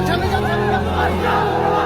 যাচ্ছে আমি যাচ্ছি